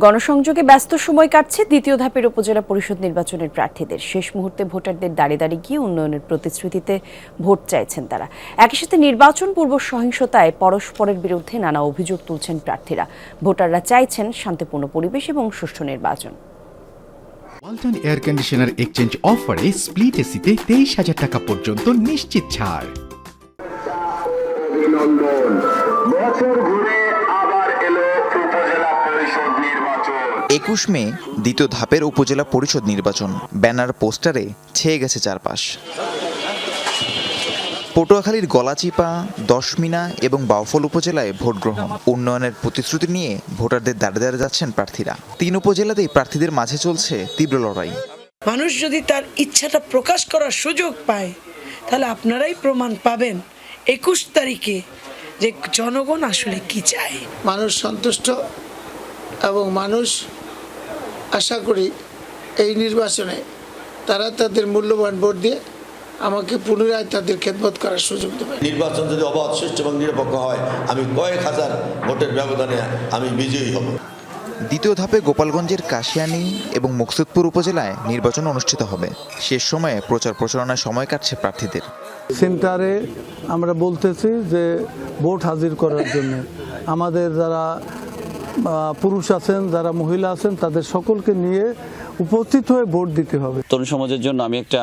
গণসংযোগে ব্যস্ত সময় কাটছে দ্বিতীয় ধাপের উপজেলা পরিষদ নির্বাচনের প্রার্থীদের। শেষ মুহূর্তে ভোটারদের দাঁড়িয়ে দাঁড়িয়ে গিয়ে উন্নয়নের প্রতিশ্রুতিতে ভোট চাইছেন তারা। একই সাথে নির্বাচন পূর্ব সহিংসতায় পরস্পরের বিরুদ্ধে নানা অভিযোগ তুলছেন প্রার্থীরা। ভোটাররা চাইছেন শান্তিপূর্ণ পরিবেশ এবং সুষ্ঠু নির্বাচন। ওয়ালটন এয়ার কন্ডিশনার এক্সচেঞ্জ অফারে স্প্লিট এসিতে তেইশ হাজার টাকা পর্যন্ত নিশ্চিত ছাড়। অভিনন্দন। বছর ঘুরে একুশ মে দ্বিতীয় ধাপের উপজেলা পরিষদ নির্বাচন। ব্যানার পোস্টারে ছেয়ে গেছে চারপাশ। পটুয়াখালীর গলাচিপা দশমিনা এবং বাউফল উপজেলায় ভোট গ্রহণ উন্নয়নের প্রতিশ্রুতি নিয়ে ভোটারদের দাঁড়িয়ে দাঁড়িয়ে যাচ্ছেন প্রার্থীরা। তিন উপজেলাতেই প্রার্থীদের মাঝে চলছে তীব্র লড়াই। মানুষ যদি তার ইচ্ছাটা প্রকাশ করার সুযোগ পায় তাহলে আপনারাই প্রমাণ পাবেন একুশ তারিখে যে জনগণ আসলে কি চায়। মানুষ সন্তুষ্ট এবং মানুষ আশা করি এই নির্বাচনে তারা তাদের মূল্যবান ভোট দিয়ে আমাকে পুনরায় তাদের খেদমত করার সুযোগ দেবে। নির্বাচন যদি অবাধ সুষ্ঠু এবং নিরপেক্ষ হয় আমি কয়েক হাজার ভোটের ব্যবধানে আমি বিজয়ী হব। দ্বিতীয় ধাপে গোপালগঞ্জের কাশিয়ানী এবং মুকসুদপুর উপজেলায় নির্বাচন অনুষ্ঠিত হবে। শেষ সময়ে প্রচার প্রচারণায় সময় কাটছে প্রার্থীদের। সেন্টারে আমরা বলতেছি যে ভোট হাজির করার জন্য। আমাদের যারা পুরুষ আছেন যারা মহিলা আছেন তাদের সকলকে নিয়ে উপস্থিত হয়ে ভোট দিতে হবে। তরুণ সমাজের জন্য আমি একটা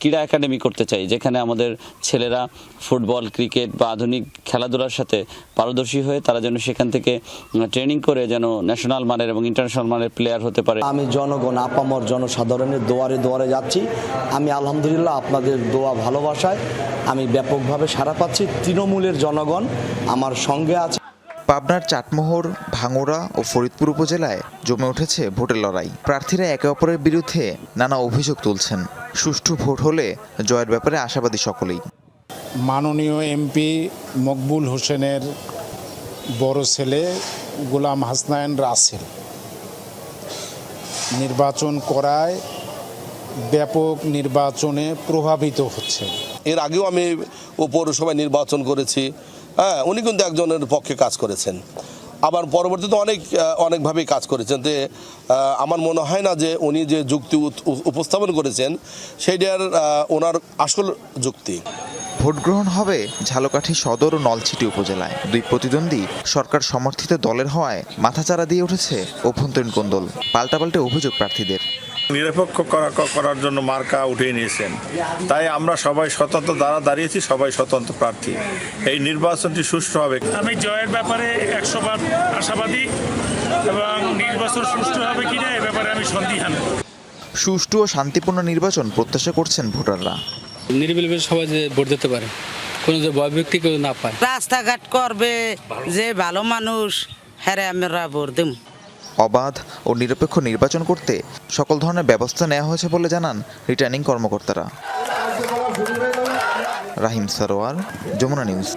ক্রীড়া একাডেমি করতে চাই যেখানে আমাদের ছেলেরা ফুটবল ক্রিকেট বা আধুনিক খেলাধুলার সাথে পারদর্শী হয়ে তারা যেন সেখান থেকে ট্রেনিং করে যেন ন্যাশনাল মানের এবং ইন্টারন্যাশনাল মানের প্লেয়ার হতে পারে। আমি জনগণ আপামর জনসাধারণের দোয়ারে দোয়ারে যাচ্ছি। আমি আলহামদুলিল্লাহ আপনাদের দোয়া ভালোবাসায় আমি ব্যাপকভাবে সাড়া পাচ্ছি। তৃণমূলের জনগণ আমার সঙ্গে আছে। পাবনার চাটমোহর ভাঙুরা ও ফরিদপুর উপজেলায় জমে উঠেছে ভোটের লড়াই। প্রার্থীরা একে অপরের বিরুদ্ধে নানা অভিযোগ তুলছেন। সুষ্ঠু ভোট হলে জয়ের ব্যাপারে আশাবাদী সকলেই। মাননীয় এমপি মকবুল হোসেনের বড় ছেলে গোলাম হাসনায়ন রাসেল নির্বাচন করায় ব্যাপক নির্বাচনে প্রভাবিত হচ্ছে। এর আগেও আমি ও পৌরসভায় নির্বাচন করেছি। হ্যাঁ উনি কিন্তু একজনের পক্ষে কাজ করেছেন। আবার পরবর্তীতে অনেক অনেকভাবেই কাজ করেছেন যে আমার মনে হয় না যে উনি যে যুক্তি উপস্থাপন করেছেন সেইটার ওনার আসল যুক্তি। ভোট গ্রহণ হবে ঝালকাঠি সদর ও নলছিটি উপজেলায়। দুই প্রতিদ্বন্দ্বী সরকার সমর্থিত দলের হওয়ায় মাথাচাড়া দিয়ে উঠেছে অভ্যন্তরীণ কোন্দল পাল্টাপাল্টে অভিযোগ প্রার্থীদের। নিরপেক্ষ করা করার জন্য মার্কা উঠিয়ে নিয়েছেন। তাই আমরা সবাই স্বতন্ত্র দ্বারা দাঁড়িয়েছি সবাই স্বতন্ত্র প্রার্থী। এই নির্বাচনটি সুষ্ঠু হবে। আমি জয়ের ব্যাপারে একশো বার আশাবাদী এবং নির্বাচন সুষ্ঠু হবে কিনা এ ব্যাপারে আমি সন্দিহান। সুষ্ঠু ও শান্তিপূর্ণ নির্বাচন প্রত্যাশা করছেন ভোটাররা। নিরিবিলি সবাই যে ভোট দিতে পারে কোনো যে ভয় ব্যক্তি কেউ না পায়। রাস্তাঘাট করবে যে ভালো মানুষ হ্যাঁ আমরা ভোট দেব অবাধ ও নিরপেক্ষ নির্বাচন করতে সকল ধরনের ব্যবস্থা নেওয়া হয়েছে বলে জানান রিটার্নিং কর্মকর্তারা। রাহিম সরোয়ার, যমুনা নিউজ।